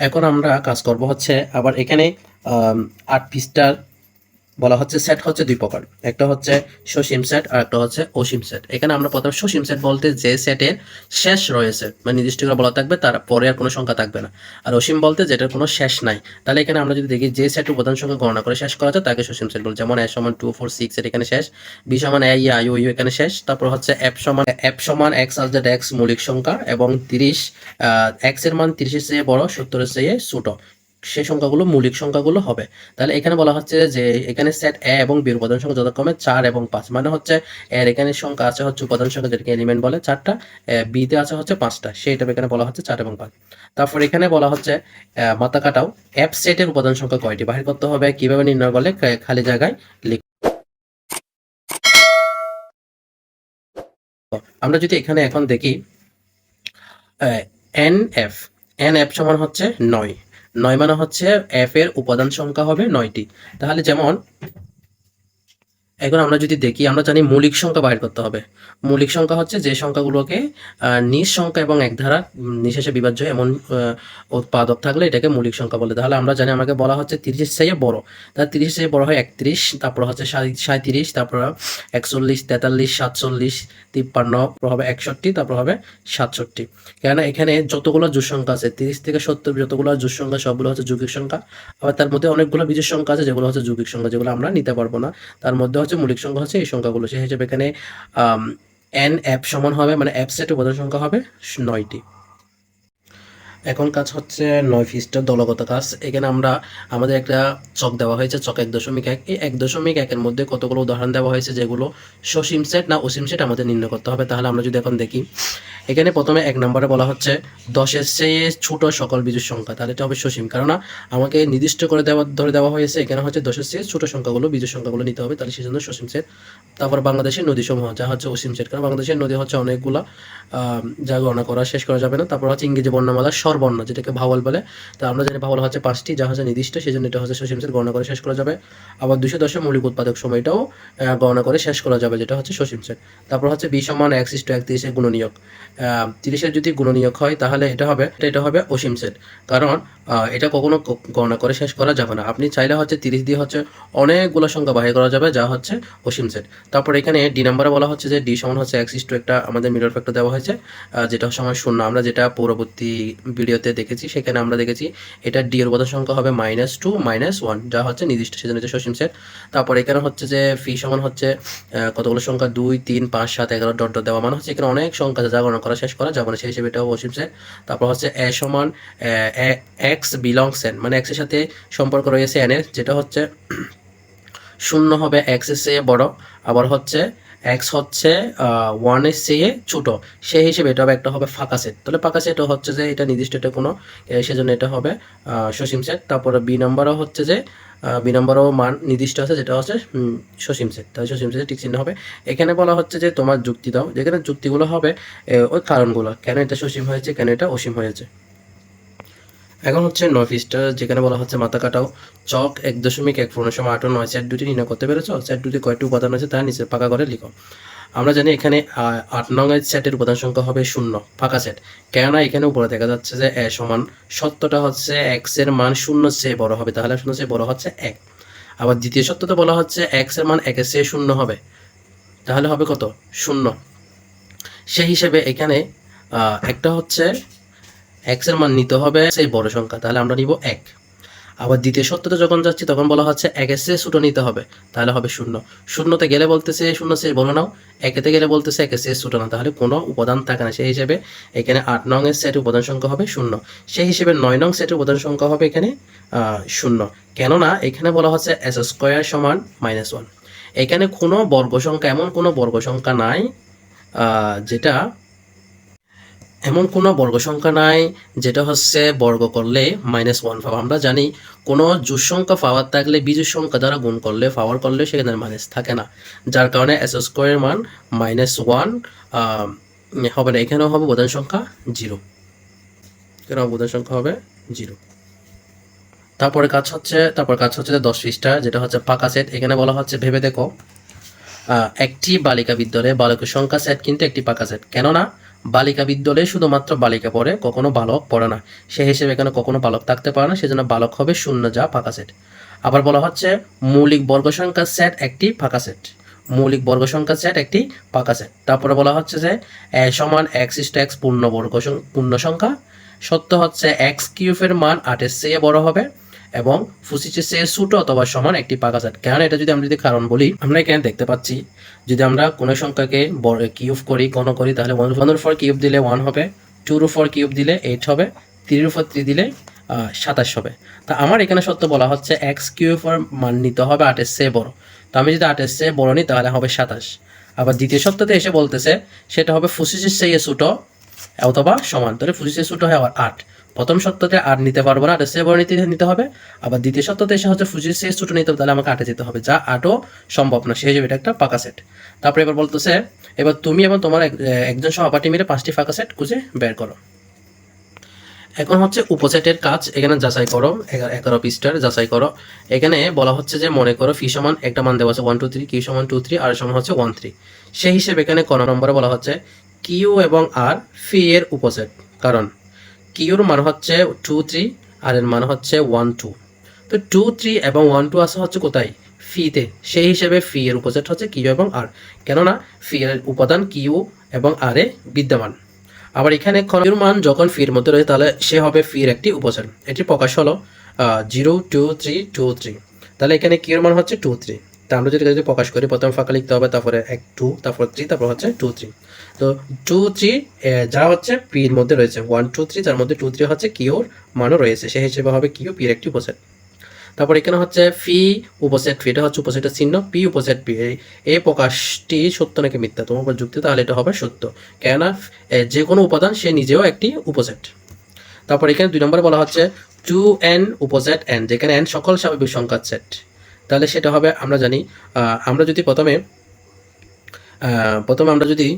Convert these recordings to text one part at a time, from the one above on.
এখন আমরা কাজ করব হচ্ছে আবার এখানে আট পিসটার বলা হচ্ছে সেট হচ্ছে দুই প্রকার। একটা হচ্ছে সসীম সেট আর একটা হচ্ছে অসীম সেট এখানে আমরা প্রথমে সসীম সেট বলতে যে সেটের শেষ রয়েছে মানে নির্দিষ্ট করে বলা থাকবে, তার পরে আর কোনো সংখ্যা থাকবে না। আর অসীম বলতে যেটার কোনো শেষ নাই। তাহলে এখানে আমরা যদি দেখি যে সেট উপাদান সংখ্যা গণনা করে শেষ করা যায়, তাকে সসীম সেট বলে। যেমন এ সমান টু ফোর সিক্স এর এখানে শেষ। বি সমান এ আই ইউ এখানে শেষ। তারপর হচ্ছে এফ সমান এফ সমান এক্স জেড এক্স মৌলিক সংখ্যা এবং তিরিশ এক্সের মান তিরিশের চেয়ে বড়, সত্তরের চেয়ে ছোট। সেই সংখ্যাগুলো মৌলিক সংখ্যাগুলো হবে। তাহলে এখানে বলা হচ্ছে যে এখানে সেট এ এবং বি উপাদান সংখ্যা যথাক্রমে চার এবং পাঁচ। মানে হচ্ছে এর এখানে সংখ্যা আছে হচ্ছে উপাদান সংখ্যা যেটাকে এলিমেন্ট বলে চারটা বি তে আছে হচ্ছে পাঁচটা। সেইটা এখানে বলা হচ্ছে চার এবং পাঁচ। তারপর এখানে বলা হচ্ছে মাথা কাটাও। অ্যাপ সেটের উপাদান সংখ্যা কয়টি? বাহির করতে হবে কীভাবে নির্ণয় করলে খালি জায়গায় লিখ আমরা যদি এখানে এখন দেখি এন এফ এন এফ সমান হচ্ছে নয়। নয় মানে হচ্ছে এফ এর উপাদান সংখ্যা হবে নয়টি। তাহলে যেমন এখন আমরা যদি দেখি, আমরা জানি মৌলিক সংখ্যা বাইর করতে হবে। মৌলিক সংখ্যা হচ্ছে যে সংখ্যাগুলোকে নিজ সংখ্যা এবং এক ধারা নিঃশেষে বিভাজ্য এমন উৎপাদক থাকলে এটাকে মৌলিক সংখ্যা বলে। তাহলে আমরা জানি আমাকে বলা হচ্ছে তিরিশের চেয়ে বড়। তাহলে তিরিশের চেয়ে বড় হয় একত্রিশ, তারপর হচ্ছে সাঁত্রিশ তারপর একচল্লিশ, তেতাল্লিশ, সাতচল্লিশ, তিপ্পান্ন হবে একষট্টি, তারপর হবে সাতষট্টি। কেননা এখানে যতগুলো জোর সংখ্যা আছে, তিরিশ থেকে সত্তর যতগুলো জোর সংখ্যা, সবগুলো হচ্ছে যৌগিক সংখ্যা। আবার তার মধ্যে অনেকগুলো বিজোড় সংখ্যা আছে, যেগুলো হচ্ছে যৌগিক সংখ্যা, যেগুলো আমরা নিতে পারব না। তার মধ্যে হচ্ছে, মৌলিক সংখ্যা হচ্ছে, এই সংখ্যাগুলো সেই হিসেবে এখানে এন অ্যাপ সমান হবে মানে অ্যাপ সেট উপাদান সংখ্যা হবে নয়টি। এখন কাজ হচ্ছে নয় ফিস্টের দলগত কাজ। এখানে আমরা, আমাদের একটা চক দেওয়া হয়েছে, চক এক দশমিক এক। এই এক দশমিক একের মধ্যে কতগুলো উদাহরণ দেওয়া হয়েছে, যেগুলো সসীম সেট না অসীম সেট আমাদের নির্ণয় করতে হবে? তাহলে আমরা যদি এখন দেখি এখানে প্রথমে এক নম্বরে বলা হচ্ছে দশের চেয়ে ছোট সকল বিজুর সংখ্যা। তাহলে এটা হবে সসীম কারণ আমাকে নির্দিষ্ট করে দেওয়া ধরে দেওয়া হয়েছে এখানে হচ্ছে দশের চেয়ে ছোট সংখ্যাগুলো বিজুর সংখ্যাগুলো নিতে হবে। তাহলে সেই জন্য সসীম সেট। তারপর বাংলাদেশের নদী সমূহ যা হচ্ছে অসীম সেট। কারণ বাংলাদেশের নদী হচ্ছে অনেকগুলা যা গণনা করা শেষ করা যাবে না। তারপর হচ্ছে ইংরেজি বর্ণমালা স্বরবর্ণ যেটাকে ভাওয়াল বলে। তা আমরা জানি ভাওয়াল হচ্ছে পাঁচটি যা হচ্ছে নির্দিষ্ট। সেই জন্য এটা হচ্ছে সসীম সেট গণনা করে শেষ করা যাবে। আবার দুশো দশের মৌলিক উৎপাদক সময়টাও গণনা করে শেষ করা যাবে যেটা হচ্ছে সসীম সেট। তারপর হচ্ছে বি সমান এক্স ইস্টু একত্রিশের গুণনীয়ক। আহ, তিরিশের যদি গুণনীয়ক হয়, তাহলে এটা হবে এটা হবে অসীম সেট। কারণ এটা কখনো গণনা করে শেষ করা যাবে না। আপনি চাইলে হচ্ছে তিরিশ দিয়ে হচ্ছে অনেকগুলো সংখ্যা বাহির করা যাবে, যা হচ্ছে অসীম সেট। তারপর এখানে ডি নাম্বারে বলা হচ্ছে যে ডি সমান হচ্ছে এক্স ইস্টু একটা আমাদের মিরর ফ্যাক্টর দেওয়া হয়েছে যেটা সময় শূন্য। আমরা যেটা পরবর্তী ভিডিওতে দেখেছি, সেখানে আমরা দেখেছি এটা ডি এর উপাদান সংখ্যা হবে মাইনাস টু মাইনাস ওয়ান যা হচ্ছে নির্দিষ্ট সেজন্য হচ্ছে সসীম সেট। তারপর এখানে হচ্ছে যে ফি সমান হচ্ছে কতগুলো সংখ্যা? দুই, তিন, পাঁচ, সাত, এগারো, ডট ডট দেওয়া মানে হচ্ছে এখানে অনেক সংখ্যা যা গণনা করা শেষ করা যাবে না সেই হিসেবে এটাও অসীম তারপর হচ্ছে এ সমান এক্স বিলংস এন মানে এক্সের সাথে সম্পর্ক রয়েছে এন এর, যেটা হচ্ছে শূন্য হবে এক্সের চেয়ে বড়। আবার হচ্ছে এক্স হচ্ছে ওয়ান ওয়ানের চেয়ে ছোট। সেই হিসেবে এটা হবে একটা হবে ফাঁকা সেট তাহলে ফাঁকা সেটও হচ্ছে যে এটা নির্দিষ্ট এটা কোনো সেজন্য এটা হবে সসীম সেট তারপরে বি নাম্বারও হচ্ছে যে বি নাম্বারও মান নির্দিষ্ট আছে, যেটা হচ্ছে সসীম সেট তাহলে সসীম সেট ঠিক চিহ্ন হবে। এখানে বলা হচ্ছে যে তোমার যুক্তি দাও। যেখানে যুক্তিগুলো হবে ওই কারণগুলো, কেন এটা সসীম হয়েছে, কেন এটা অসীম হয়েছে। এখন হচ্ছে নয় পিসটা যেখানে বলা হচ্ছে, মাথা কাটাও। চক এক দশমিক এক পনেরো সময় আট নয় সেট দুটি নির্ণয় করতে পেরেছ? সেট দুটি কয়েকটি উপাদান আছে তার নিচে পাকা করে লিখো। আমরা জানি এখানে আট নং এর সেটের উপাদান সংখ্যা হবে শূন্য, ফাঁকা সেট কেননা এখানে উপরে দেখা যাচ্ছে যে, এ সমান সত্যটা হচ্ছে এক্সের মান শূন্য চেয়ে বড় হবে, তাহলে শূন্য চেয়ে বড় হচ্ছে এক। আবার দ্বিতীয় সত্যটা বলা হচ্ছে এক্সের মান একের চেয়ে শূন্য হবে, তাহলে হবে কত? শূন্য। সেই হিসেবে এখানে একটা হচ্ছে এক্সের মান নিতে হবে, সেই বড় সংখ্যা, তাহলে আমরা নিব এক। আবার দ্বিতীয় সত্যতে যখন যাচ্ছি, তখন বলা হচ্ছে একের চেয়ে ছোট নিতে হবে, তাহলে হবে শূন্য। শূন্যতে গেলে বলতেছে শূন্য সে বলো নাও, একেতে গেলে বলতেছে একের চেয়ে ছোট না, তাহলে কোনো উপাদান থাকে না। সেই হিসেবে এখানে আট নং এর সেট উপাদান সংখ্যা হবে শূন্য। সেই হিসেবে নয় নং সেটের উপাদান সংখ্যা হবে এখানে শূন্য। কেননা এখানে বলা হচ্ছে এস স্কোয়ার সমান মাইনাস ওয়ান। এখানে কোনো বর্গ সংখ্যা এমন কোনো বর্গ সংখ্যা নাই যেটা এমন কোনো বর্গ সংখ্যা নাই, যেটা হচ্ছে বর্গ করলে মাইনাস ওয়ান পাবো আমরা জানি কোনো জোর সংখ্যা পাওয়ার থাকলে বিজোর সংখ্যা দ্বারা গুণ করলে পাওয়ার করলে সেখানে মাইনাস থাকে না। যার কারণে এস স্কোয়ারের মান মাইনাস ওয়ান হবে না। এখানেও হবে বোধান সংখ্যা জিরো এখানেও বোধান সংখ্যা হবে জিরো তারপরে কাজ হচ্ছে, তারপর কাজ হচ্ছে দশ পৃষ্ঠা, যেটা হচ্ছে পাকা সেট এখানে বলা হচ্ছে, ভেবে দেখো একটি বালিকা বিদ্যালয়ে বালকের সংখ্যা সেট কিন্তু একটি পাকা সেট কেননা বালিকা বিদ্যালয়ে শুধুমাত্র বালিকা পড়ে, কখনো বালক পড়ে না। সে হিসেবে এখানে কখনো বালক থাকতে পারে না, সেজন্য বালক হবে শূন্য যা ফাঁকা সেট। আবার বলা হচ্ছে, মৌলিক বর্গ সংখ্যার সেট একটি ফাঁকা সেট। মৌলিক বর্গ সংখ্যার সেট একটি ফাঁকা সেট। তারপরে বলা হচ্ছে যে সমান এক্স ইস্ট এক্স পূর্ণ বর্গ পূর্ণ সংখ্যা। সত্য হচ্ছে এক্স কিউবের মান আটের চেয়ে বড় হবে। এবং ফুসিচের চেয়ে ছোট অথবা সমান একটি পাকা সেট কেন এটা যদি আমরা যদি কারণ বলি, আমরা এখানে দেখতে পাচ্ছি, যদি আমরা কোনো সংখ্যাকে কিউব করি, গণ করি, তাহলে ওয়ান ওয়ানের ফর কিউব দিলে ওয়ান হবে টুর উপর কিউব দিলে এইট হবে থ্রির উপর থ্রি দিলে সাতাশ হবে। তা আমার এখানে সত্য বলা হচ্ছে এক্স কিউবের মান নিতে হবে আটের চেয়ে বড়। তো আমি যদি আটের চেয়ে বড় নিই, তাহলে হবে সাতাশ। আবার দ্বিতীয় সত্যতে এসে বলতেছে, সেটা হবে ফুসিসের চেয়ে ছোট অথবা সমান তাহলে ফুসিসের ছোট হয় আবার আট। প্রথম সত্যতে আট নিতে পারব না আটের চেয়ে বড় নিতে নিতে হবে। আবার দ্বিতীয় সত্যতে এসে হচ্ছে ফুসিসের চেয়ে ছোট নিতে হবে, তাহলে আমাকে আটে যেতে হবে, যা আটও সম্ভব না। সেই হিসেবে এটা একটা পাকা সেট। তারপরে এবার বলতেছে, এবার তুমি এবং তোমার একজন সহপাঠী মিলে পাঁচটি ফাঁকা সেট খুঁজে বের করো। এখন হচ্ছে উপসেটের কাজ, এখানে যাচাই করো এগারো পৃষ্ঠার যাচাই করো। এখানে বলা হচ্ছে যে মনে করো ফি সমান একটা মান দেওয়া আছে ওয়ান টু থ্রি কিউ সমান টু থ্রি আর সমান হচ্ছে ওয়ান থ্রি সেই হিসেবে এখানে কোন নম্বরে বলা হচ্ছে কিউ এবং আর ফি এর উপসেট, কারণ কিউর মান হচ্ছে টু থ্রি আর এর মান হচ্ছে ওয়ান টু তো টু থ্রি এবং ওয়ান টু আসা হচ্ছে কোথায়? ফিতে সেই হিসেবে ফি এর উপসেট হচ্ছে কিউ এবং আর। কেননা ফি এর উপাদান কিউ এবং আর এ বিদ্যমান। আবার এখানে খরচের মান যখন ফির মধ্যে রয়েছে, তাহলে সে হবে ফির একটি উপসেট। এটি প্রকাশ হলো zero two three two three তাহলে এখানে কিউর মান হচ্ছে টু থ্রি তা আমরা যদি যদি প্রকাশ করি, প্রথম ফাঁকা লিখতে হবে, তারপরে এক টু তারপর থ্রি তারপর হচ্ছে টু থ্রি তো টু থ্রি যা হচ্ছে পির মধ্যে রয়েছে। ওয়ান টু থ্রি যার মধ্যে টু থ্রি হচ্ছে কিউর মানও রয়েছে। সেই হিসেবে হবে কিউ পির একটি উপসেট। তারপর এখানে হচ্ছে ফি উপসেট ফি এটা হচ্ছে উপসেটের চিহ্ন পি উপসেট পি এই- প্রকাশটি সত্য নাকি মিথ্যা? তোমার উপর যুক্তি, তাহলে এটা হবে সত্য। কেননা যে কোনো উপাদান, সে নিজেও একটি উপসেট। তারপর এখানে দুই নম্বরে বলা হচ্ছে টু এন উপসেট এন যেখানে এন সকল স্বাভাবিক সংখ্যার সেট তাহলে সেটা হবে, আমরা জানি আমরা যদি প্রথমে প্রথমে আমরা যদি,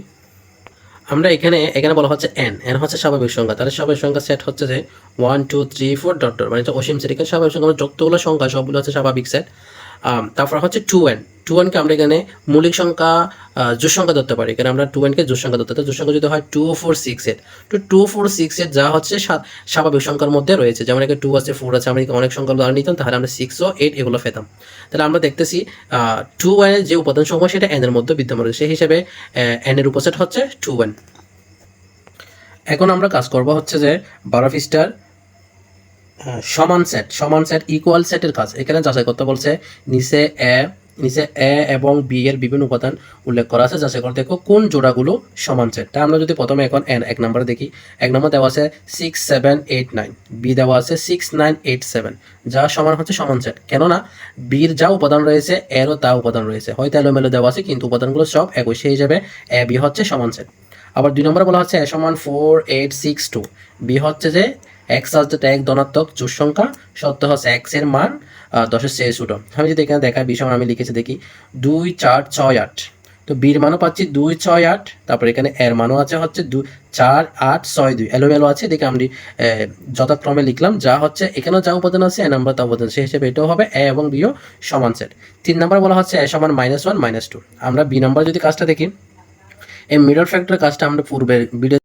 আমরা এখানে এখানে বলা হচ্ছে এন এন হচ্ছে স্বাভাবিক সংখ্যা। তাহলে স্বাভাবিক সংখ্যা সেট হচ্ছে যে one two three four dot মানে অসীম সেট এখানে স্বাভাবিক সংখ্যা যতগুলো সংখ্যা সবগুলো হচ্ছে স্বাভাবিক সেট তারপর হচ্ছে টু এন টু ওয়ানকে আমরা এখানে মৌলিক সংখ্যা জোড় সংখ্যা ধরতে পারি। এখানে আমরা টু ওয়ানকে জোড় সংখ্যা ধরতে পারি। জোড় সংখ্যা যদি হয় টু ফোর সিক্স এইট তো টু ফোর সিক্স এইট যা হচ্ছে স্বাভাবিক সংখ্যার মধ্যে রয়েছে। যেমন এখানে টু আছে ফোর আছে আমরা অনেক সংখ্যা উদাহরণ নিতাম তাহলে আমরা সিক্স ও এইট এগুলো পেতাম। তাহলে আমরা দেখতেছি টু এনের যে উপাদান সমূহ সেটা এন এর মধ্যে বিদ্যমান রয়েছে। সেই হিসেবে এন এর উপসেট হচ্ছে টু ওয়ান এখন আমরা কাজ করব হচ্ছে যে বারো আহ, সমান সেট সমান সেট ইকুয়াল সেটের কাজ। এখানে যাচাই করতে বলছে, নিচে এ নিচে এ এবং বি এর বিভিন্ন উপাদান উল্লেখ করা আছে। যাচাই করে দেখো কোন জোড়াগুলো সমান সেট তা আমরা যদি প্রথমে এখন এন এক নম্বরে দেখি, এক নম্বর দেওয়া আছে six seven eight nine B দেওয়া আছে সিক্স নাইন এইট সেভেন যা সমান হচ্ছে সমান সেট কেননা বির যা উপাদান রয়েছে এরও তা উপাদান রয়েছে। হয়তো এলোমেলো দেওয়া আছে, কিন্তু উপাদানগুলো সব একই। সেই হিসাবে এ, বি হচ্ছে সমান সেট আবার দুই নম্বরে বলা হচ্ছে এ সমান four eight six two B হচ্ছে যে এক্স হচ্ছে এক ধনাত্মক, জোড় সংখ্যা, সত্য হচ্ছে এক্সের মান দশের চেয়ে ছোট। আমি যদি এখানে দেখাই বি সমান আমি লিখেছি দেখি, দুই, চার, ছয়, আট। তো বির মানও পাচ্ছি দুই, ছয়, আট। তারপর এখানে এর মানও আছে হচ্ছে দুই, চার, আট, ছয়, দুই। এলোমেলো আছে, দেখে আমি যথাক্রমে লিখলাম, যা হচ্ছে এখানেও যা উপাদান আছে এ নাম্বার তা উপাদান সেই হিসেবে এটাও হবে এ এবং বিও সমান সেট তিন নাম্বার বলা হচ্ছে এ সমান মাইনাস ওয়ান মাইনাস টু আমরা বি নাম্বার যদি কাজটা দেখি, এই মিডল ফ্যাক্টরের কাজটা আমরা পূর্বের ভিডিও